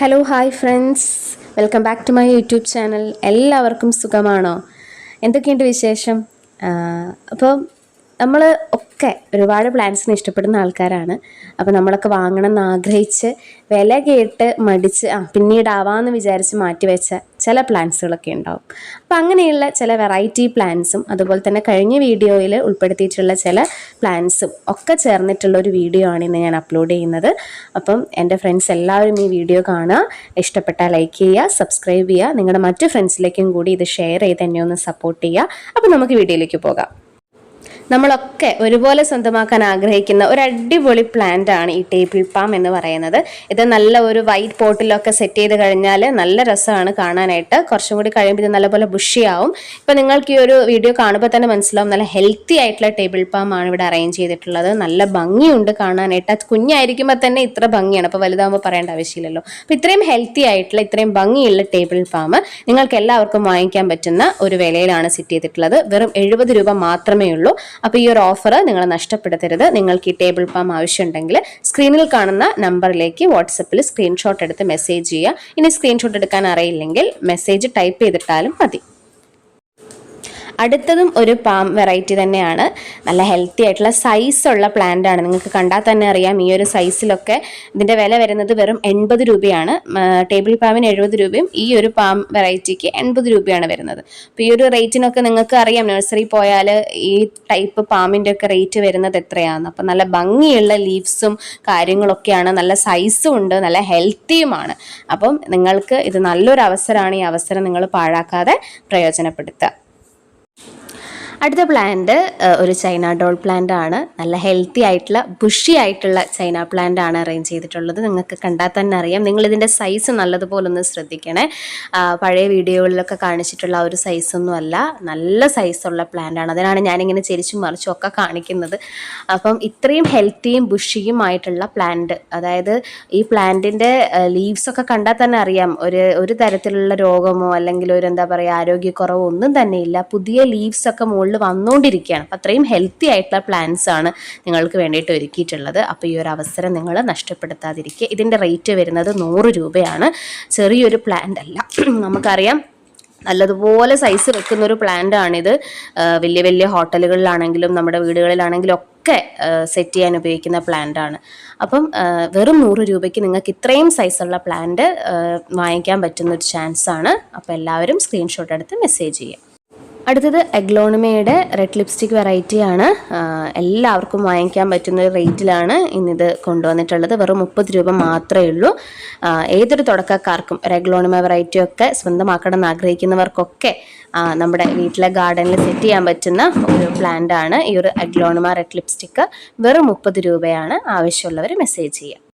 Hello hi friends welcome back to my YouTube channel എല്ലാവർക്കും സുഖമാണോ? എന്തൊക്കെയുണ്ട് വിശേഷം? അപ്പോൾ നമ്മൾ ഒക്കെ ഒരുപാട് പ്ലാന്റ്സിനെ ഇഷ്ടപ്പെടുന്ന ആൾക്കാരാണ്. അപ്പോൾ നമ്മളൊക്കെ വാങ്ങണം എന്ന് ആഗ്രഹിച്ച് വില കേട്ട് മടിച്ച് ആ പിന്നീടാവാമെന്ന് വിചാരിച്ച് മാറ്റിവെച്ച ചില പ്ലാന്റ്സുകളൊക്കെ ഉണ്ടാവും. അപ്പോൾ അങ്ങനെയുള്ള ചില വെറൈറ്റി പ്ലാന്റ്സും അതുപോലെ തന്നെ കഴിഞ്ഞ വീഡിയോയിൽ ഉൾപ്പെടുത്തിയിട്ടുള്ള ചില പ്ലാന്റ്സും ഒക്കെ ചേർന്നിട്ടുള്ള ഒരു വീഡിയോ ആണ് ഇന്ന് ഞാൻ അപ്ലോഡ് ചെയ്യുന്നത്. അപ്പം എന്റെ ഫ്രണ്ട്സ് എല്ലാവരും ഈ വീഡിയോ കാണുക. ഇഷ്ടപ്പെട്ടാൽ ലൈക്ക് ചെയ്യുക സബ്സ്ക്രൈബ് ചെയ്യുക. നിങ്ങളുടെ മറ്റു ഫ്രണ്ട്സിലേക്കും കൂടി ഇത് ഷെയർ ചെയ്ത് എന്നെ ഒന്ന് സപ്പോർട്ട് ചെയ്യുക. അപ്പോൾ നമുക്ക് വീഡിയോയിലേക്ക് പോകാം. നമ്മളൊക്കെ ഒരുപോലെ സ്വന്തമാക്കാൻ ആഗ്രഹിക്കുന്ന ഒരു അടിപൊളി പ്ലാന്റ് ആണ് ഈ ടേബിൾ പാം എന്ന് പറയുന്നത്. ഇത് നല്ല ഒരു വൈറ്റ് പോട്ടിലൊക്കെ സെറ്റ് ചെയ്ത് കഴിഞ്ഞാൽ നല്ല രസമാണ് കാണാനായിട്ട്. കുറച്ചും കൂടി കഴിയുമ്പോൾ ഇത് നല്ലപോലെ ബുഷിയാവും ഇപ്പം നിങ്ങൾക്ക് ഈ ഒരു വീഡിയോ കാണുമ്പോൾ തന്നെ മനസ്സിലാവും. നല്ല ഹെൽത്തി ആയിട്ടുള്ള ടേബിൾ പാം ആണ് ഇവിടെ അറേഞ്ച് ചെയ്തിട്ടുള്ളത്. നല്ല ഭംഗിയുണ്ട് കാണാനായിട്ട്. അത് കുഞ്ഞായിരിക്കുമ്പോൾ തന്നെ ഇത്ര ഭംഗിയാണ്. അപ്പോൾ വലുതാകുമ്പോൾ പറയേണ്ട ആവശ്യമില്ലല്ലോ. അപ്പോൾ ഇത്രയും ഹെൽത്തി ആയിട്ടുള്ള ഇത്രയും ഭംഗിയുള്ള ടേബിൾ പാം നിങ്ങൾക്ക് എല്ലാവർക്കും വാങ്ങിക്കാൻ പറ്റുന്ന ഒരു വിലയിലാണ് സെറ്റ് ചെയ്തിട്ടുള്ളത്. വെറും എഴുപത് രൂപ മാത്രമേ ഉള്ളൂ. അപ്പോൾ ഈ ഒരു ഓഫർ നിങ്ങൾ നഷ്ടപ്പെടുത്തരുത്. നിങ്ങൾക്ക് ഈ ടേബിൾ പാം ആവശ്യമുണ്ടെങ്കിൽ സ്ക്രീനിൽ കാണുന്ന നമ്പറിലേക്ക് വാട്സപ്പിൽ സ്ക്രീൻഷോട്ട് എടുത്ത് മെസ്സേജ് ചെയ്യുക. ഇനി സ്ക്രീൻഷോട്ട് എടുക്കാൻ അറിയില്ലെങ്കിൽ മെസ്സേജ് ടൈപ്പ് ചെയ്തിട്ടാലും മതി. അടുത്തതും ഒരു പാം വെറൈറ്റി തന്നെയാണ്. നല്ല ഹെൽത്തി ആയിട്ടുള്ള സൈസുള്ള പ്ലാന്റ് ആണ്. നിങ്ങൾക്ക് കണ്ടാൽ തന്നെ അറിയാം ഈ ഒരു സൈസിലൊക്കെ ഇതിന്റെ വില വരുന്നത് വെറും എൺപത് രൂപയാണ്. ടേബിൾ പാമിന് എഴുപത് രൂപയും ഈ ഒരു പാം വെറൈറ്റിക്ക് എൺപത് രൂപയാണ് വരുന്നത്. അപ്പോൾ ഈ ഒരു റേറ്റിനൊക്കെ നിങ്ങൾക്ക് അറിയാം നഴ്സറി പോയാൽ ഈ ടൈപ്പ് പാമ്പിന്റെ ഒക്കെ റേറ്റ് വരുന്നത് എത്രയാണ് അപ്പോൾ നല്ല ഭംഗിയുള്ള ലീവ്സും കാര്യങ്ങളൊക്കെയാണ് നല്ല സൈസും ഉണ്ട് നല്ല ഹെൽത്തിയുമാണ് അപ്പം നിങ്ങൾക്ക് ഇത് നല്ലൊരു അവസരമാണ് ഈ അവസരം നിങ്ങൾ പാഴാക്കാതെ പ്രയോജനപ്പെടുത്തുക. അടുത്ത പ്ലാന്റ് ഒരു ചൈന ഡോൾ പ്ലാന്റ് ആണ്. നല്ല ഹെൽത്തി ആയിട്ടുള്ള ബുഷി ആയിട്ടുള്ള ചൈന പ്ലാന്റ് ആണ് അറേഞ്ച് ചെയ്തിട്ടുള്ളത്. നിങ്ങൾക്ക് കണ്ടാൽ തന്നെ അറിയാം. നിങ്ങൾ ഇതിന്റെ സൈസ് നല്ലതുപോലെ ഒന്ന് ശ്രദ്ധിക്കണേ. പഴയ വീഡിയോകളിലൊക്കെ കാണിച്ചിട്ടുള്ള ഒരു സൈസൊന്നും അല്ല. നല്ല സൈസുള്ള പ്ലാന്റ് ആണ്. അതിനാണ് ഞാനിങ്ങനെ ചെരിച്ചും മറിച്ചും ഒക്കെ കാണിക്കുന്നത്. അപ്പം ഇത്രയും ഹെൽത്തിയും ബുഷിയും ആയിട്ടുള്ള പ്ലാന്റ് അതായത് ഈ പ്ലാന്റിന്റെ ലീവ്സൊക്കെ കണ്ടാൽ തന്നെ അറിയാം. ഒരു ഒരു തരത്തിലുള്ള രോഗമോ അല്ലെങ്കിൽ ഒരു എന്താ പറയുക ആരോഗ്യക്കുറവോ ഒന്നും തന്നെ ഇല്ല. പുതിയ ലീവ്സ് ഒക്കെ മുകളിൽ വന്നുകൊണ്ടിരിക്കുകയാണ്. അപ്പം അത്രയും ഹെൽത്തി ആയിട്ടുള്ള പ്ലാന്റ്സ് ആണ് നിങ്ങൾക്ക് വേണ്ടിയിട്ട് ഒരുക്കിയിട്ടുള്ളത്. അപ്പോൾ ഈ ഒരു അവസരം നിങ്ങൾ നഷ്ടപ്പെടുത്താതിരിക്കുക. ഇതിന്റെ റേറ്റ് വരുന്നത് നൂറ് രൂപയാണ്. ചെറിയൊരു പ്ലാന്റ് അല്ല. നമുക്കറിയാം നല്ലതുപോലെ സൈസ് വെക്കുന്ന ഒരു പ്ലാന്റ് ആണിത് വലിയ വലിയ ഹോട്ടലുകളിലാണെങ്കിലും നമ്മുടെ വീടുകളിലാണെങ്കിലും ഒക്കെ സെറ്റ് ചെയ്യാൻ ഉപയോഗിക്കുന്ന പ്ലാന്റ് ആണ്. അപ്പം വെറും നൂറ് രൂപയ്ക്ക് നിങ്ങൾക്ക് ഇത്രയും സൈസുള്ള പ്ലാന്റ് വാങ്ങിക്കാൻ പറ്റുന്ന ഒരു ആണ്. അപ്പോൾ എല്ലാവരും സ്ക്രീൻഷോട്ട് എടുത്ത് മെസ്സേജ് ചെയ്യുക. അടുത്തത് എഗ്ലോണിമയുടെ റെഡ് ലിപ്സ്റ്റിക് വെറൈറ്റി ആണ്. എല്ലാവർക്കും വാങ്ങിക്കാൻ പറ്റുന്ന ഒരു റേറ്റിലാണ് ഇന്നിത് കൊണ്ടുവന്നിട്ടുള്ളത്. വെറും മുപ്പത് രൂപ മാത്രമേ ഉള്ളൂ. ഏതൊരു തുടക്കക്കാർക്കും ഒരു എഗ്ലോണിമ വെറൈറ്റി ഒക്കെ സ്വന്തമാക്കണം എന്ന് ആഗ്രഹിക്കുന്നവർക്കൊക്കെ നമ്മുടെ വീട്ടിലെ ഗാർഡനിൽ സെറ്റ് ചെയ്യാൻ പറ്റുന്ന ഒരു പ്ലാന്റ് ആണ് ഈ ഒരു എഗ്ലോണമ റെഡ് ലിപ്സ്റ്റിക്ക് വെറും മുപ്പത് രൂപയാണ് ആവശ്യമുള്ളവർ മെസ്സേജ് ചെയ്യുക.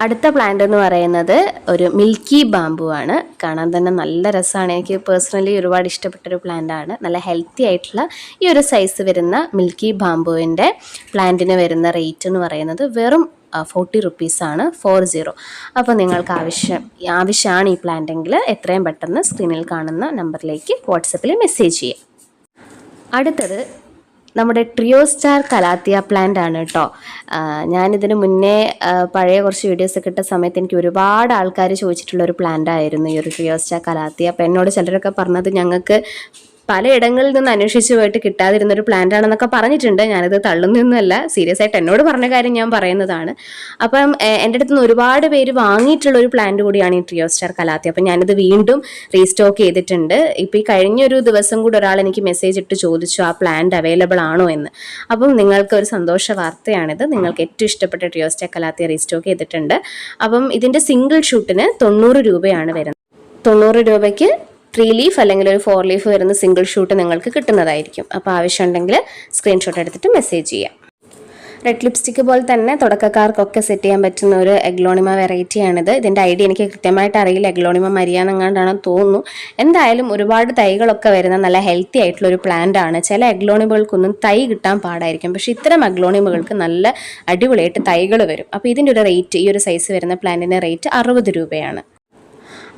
അടുത്ത പ്ലാന്റ് എന്ന് പറയുന്നത് ഒരു മിൽക്കി ബാമ്പു ആണ്. കാണാൻ തന്നെ നല്ല രസമാണ്. എനിക്ക് പേഴ്സണലി ഒരുപാട് ഇഷ്ടപ്പെട്ടൊരു പ്ലാന്റ് ആണ്. നല്ല ഹെൽത്തി ആയിട്ടുള്ള ഈ ഒരു സൈസ് വരുന്ന മിൽക്കി ബാമ്പുവിന്റെ പ്ലാന്റിന് വരുന്ന റേറ്റ് എന്ന് പറയുന്നത് വെറും ഫോർട്ടി റുപ്പീസാണ് ഫോർ സീറോ അപ്പോൾ നിങ്ങൾക്ക് ആവശ്യം ആവശ്യമാണ് ഈ പ്ലാന്റ് എങ്കിൽ എത്രയും പെട്ടെന്ന് സ്ക്രീനിൽ കാണുന്ന നമ്പറിലേക്ക് വാട്സപ്പിൽ മെസ്സേജ് ചെയ്യുക അടുത്തത് നമ്മുടെ ട്രിയോ സ്റ്റാർ കലാത്തിയ പ്ലാന്റ് ആണ് കേട്ടോ ഞാനിതിന് മുന്നേ പഴയ കുറച്ച് വീഡിയോസ് ഇട്ട സമയത്ത് എനിക്ക് ഒരുപാട് ആൾക്കാർ ചോദിച്ചിട്ടുള്ള ഒരു പ്ലാന്റ് ആയിരുന്നു ഈ ഒരു ട്രിയോ സ്റ്റാർ കലാത്തിയ. അപ്പം എന്നോട് ചിലരൊക്കെ പറഞ്ഞത് ഞങ്ങൾക്ക് പലയിടങ്ങളിൽ നിന്ന് അന്വേഷിച്ചു പോയിട്ട് കിട്ടാതിരുന്ന ഒരു പ്ലാന്റ് ആണെന്നൊക്കെ പറഞ്ഞിട്ടുണ്ട്. ഞാനിത് തള്ളുന്നൊന്നുമല്ല. സീരിയസ് ആയിട്ട് എന്നോട് പറഞ്ഞ കാര്യം ഞാൻ പറയുന്നതാണ്. അപ്പം എന്റെ അടുത്ത് നിന്ന് ഒരുപാട് പേര് വാങ്ങിയിട്ടുള്ള ഒരു പ്ലാന്റ് കൂടിയാണ് ഈ ട്രിയോ സ്റ്റാർ കലാത്തി. അപ്പം ഞാനിത് വീണ്ടും റീസ്റ്റോക്ക് ചെയ്തിട്ടുണ്ട്. ഇപ്പം ഈ കഴിഞ്ഞൊരു ദിവസം കൂടി ഒരാൾ എനിക്ക് മെസ്സേജ് ഇട്ട് ചോദിച്ചു ആ പ്ലാന്റ് അവൈലബിൾ ആണോ എന്ന്? അപ്പം നിങ്ങൾക്ക് ഒരു സന്തോഷ വാർത്തയാണിത്. നിങ്ങൾക്ക് ഏറ്റവും ഇഷ്ടപ്പെട്ട ട്രിയോ സ്റ്റാർ കലാത്തി റീസ്റ്റോക്ക് ചെയ്തിട്ടുണ്ട്. അപ്പം ഇതിന്റെ സിംഗിൾ ഷൂട്ടിന് തൊണ്ണൂറ് രൂപയാണ് വരുന്നത്. തൊണ്ണൂറ് രൂപയ്ക്ക് ത്രീ ലീഫ് അല്ലെങ്കിൽ ഒരു ഫോർ ലീഫ് വരുന്ന സിംഗിൾ ഷൂട്ട് നിങ്ങൾക്ക് കിട്ടുന്നതായിരിക്കും. അപ്പോൾ ആവശ്യമുണ്ടെങ്കിൽ സ്ക്രീൻഷോട്ട് എടുത്തിട്ട് മെസ്സേജ് ചെയ്യാം. റെഡ് ലിപ്സ്റ്റിക്ക് പോലെ തന്നെ തുടക്കക്കാർക്കൊക്കെ സെറ്റ് ചെയ്യാൻ പറ്റുന്ന ഒരു എഗ്ലോണിമ വെറൈറ്റിയാണിത് ഇതിന്റെ ഐഡിയ എനിക്ക് കൃത്യമായിട്ട് അറിയില്ല. എഗ്ലോണിമ മരിയാന്നെങ്ങാണ്ടാണെന്ന് തോന്നുന്നു. എന്തായാലും ഒരുപാട് തൈകളൊക്കെ വരുന്ന നല്ല ഹെൽത്തി ആയിട്ടുള്ള ഒരു പ്ലാന്റ് ആണ്. ചില എഗ്ലോണിമകൾക്കൊന്നും തൈ കിട്ടാൻ പാടായിരിക്കും. പക്ഷേ ഇത്തരം എഗ്ലോണിമകൾക്ക് നല്ല അടിപൊളിയായിട്ട് തൈകൾ വരും. അപ്പോൾ ഇതിന്റെ ഒരു റേറ്റ് ഈ ഒരു സൈസ് വരുന്ന പ്ലാന്റിന്റെ റേറ്റ് അറുപത് രൂപയാണ്.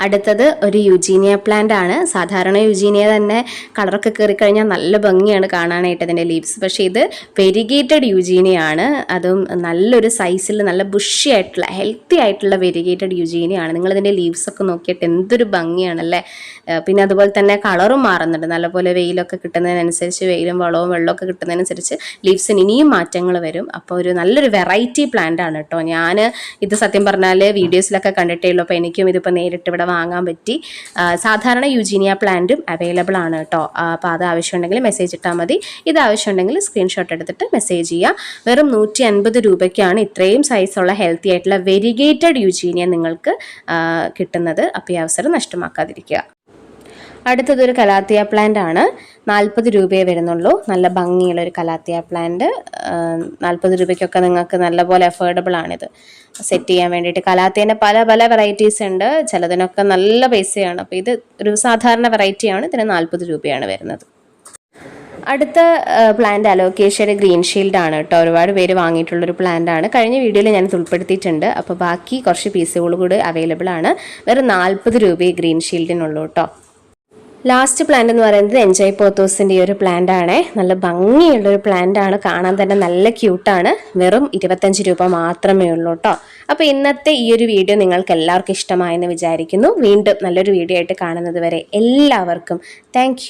അടുത്തത് ഒരു യുജീനിയ പ്ലാന്റ് ആണ്. സാധാരണ യുജീനിയ തന്നെ കളറൊക്കെ കയറി കഴിഞ്ഞാൽ നല്ല ഭംഗിയാണ് കാണാനായിട്ട് അതിന്റെ ലീവ്സ് പക്ഷേ ഇത് വെരിഗേറ്റഡ് യുജീനിയ ആണ്. അതും നല്ലൊരു സൈസിൽ നല്ല ബുഷി ആയിട്ടുള്ള ഹെൽത്തി ആയിട്ടുള്ള വെരിഗേറ്റഡ് യുജീനിയ ആണ്. നിങ്ങളിതിന്റെ ലീവ്സ് ഒക്കെ നോക്കിയിട്ട് എന്തൊരു ഭംഗിയാണല്ലേ പിന്നെ അതുപോലെ തന്നെ കളറും മാറുന്നുണ്ട്. നല്ലപോലെ വെയിലൊക്കെ കിട്ടുന്നതിനനുസരിച്ച് വെയിലും വളവും വെള്ളമൊക്കെ കിട്ടുന്നതിനനുസരിച്ച് ലീവ്സിന് ഇനിയും മാറ്റങ്ങൾ വരും. അപ്പോൾ ഒരു നല്ലൊരു വെറൈറ്റി പ്ലാന്റ് ആണ് കേട്ടോ. ഞാൻ ഇത് സത്യം പറഞ്ഞാൽ വീഡിയോസിലൊക്കെ കണ്ടിട്ടേ ഉള്ളൂ. അപ്പോൾ എനിക്കും ഇതിപ്പോൾ നേരിട്ട് ഇവിടെ വാങ്ങാൻ പറ്റി. സാധാരണ യുജീനിയ പ്ലാന്റും അവൈലബിൾ ആണ് കേട്ടോ. അപ്പോൾ അത് ആവശ്യമുണ്ടെങ്കിൽ മെസ്സേജ് ഇട്ടാൽ മതി. ഇത് ആവശ്യമുണ്ടെങ്കിൽ സ്ക്രീൻഷോട്ട് എടുത്തിട്ട് മെസ്സേജ് ചെയ്യുക വെറും നൂറ്റി അൻപത് രൂപയ്ക്കാണ് ഇത്രയും സൈസുള്ള ഹെൽത്തി ആയിട്ടുള്ള വെരിഗേറ്റഡ് യുജീനിയ നിങ്ങൾക്ക് കിട്ടുന്നത്. അപ്പോൾ ഈ അവസരം നഷ്ടമാക്കാതിരിക്കുക. അടുത്തതൊരു കലാത്തിയ പ്ലാന്റ് ആണ്. നാൽപ്പത് രൂപയെ വരുന്നുള്ളൂ. നല്ല ഭംഗിയുള്ള ഒരു കലാത്തിയ പ്ലാന്റ് നാൽപ്പത് രൂപയ്ക്കൊക്കെ നിങ്ങൾക്ക് നല്ലപോലെ അഫോർഡബിൾ ആണിത്. സെറ്റ് ചെയ്യാൻ വേണ്ടിയിട്ട് കലാത്തിയന്റെ പല പല വെറൈറ്റീസ് ഉണ്ട്. ചിലതിനൊക്കെ നല്ല പൈസയാണ്. അപ്പോൾ ഇത് ഒരു സാധാരണ വെറൈറ്റിയാണ് ഇതിന് നാൽപ്പത് രൂപയാണ് വരുന്നത്. അടുത്ത പ്ലാന്റ് അലോക്കേഷ്യയുടെ ഗ്രീൻ ഷീൽഡ് ആണ് കേട്ടോ. ഒരുപാട് പേര് വാങ്ങിയിട്ടുള്ളൊരു പ്ലാന്റ് ആണ്. കഴിഞ്ഞ വീഡിയോയിൽ ഞാൻ ഉൾപ്പെടുത്തിയിട്ടുണ്ട്. അപ്പോൾ ബാക്കി കുറച്ച് പീസുകൾ കൂടി അവൈലബിൾ ആണ്. വെറും നാൽപ്പത് രൂപയെ ഗ്രീൻ ഷീൽഡിനുള്ളൂ കേട്ടോ. ലാസ്റ്റ് പ്ലാന്റ് എന്ന് പറയുന്നത് എൻജോയ് പോത്തോസിന്റെ ഈ ഒരു പ്ലാന്റ് ആണ്. നല്ല ഭംഗിയുള്ള ഒരു പ്ലാന്റ് ആണ്. കാണാൻ തന്നെ നല്ല ക്യൂട്ടാണ് വെറും ഇരുപത്തഞ്ച് രൂപ മാത്രമേ ഉള്ളൂ കേട്ടോ അപ്പോൾ ഇന്നത്തെ ഈ ഒരു വീഡിയോ നിങ്ങൾക്ക് എല്ലാവർക്കും ഇഷ്ടമായെന്ന് വിചാരിക്കുന്നു. വീണ്ടും നല്ലൊരു വീഡിയോ ആയിട്ട് കാണുന്നത് വരെ എല്ലാവർക്കും. താങ്ക്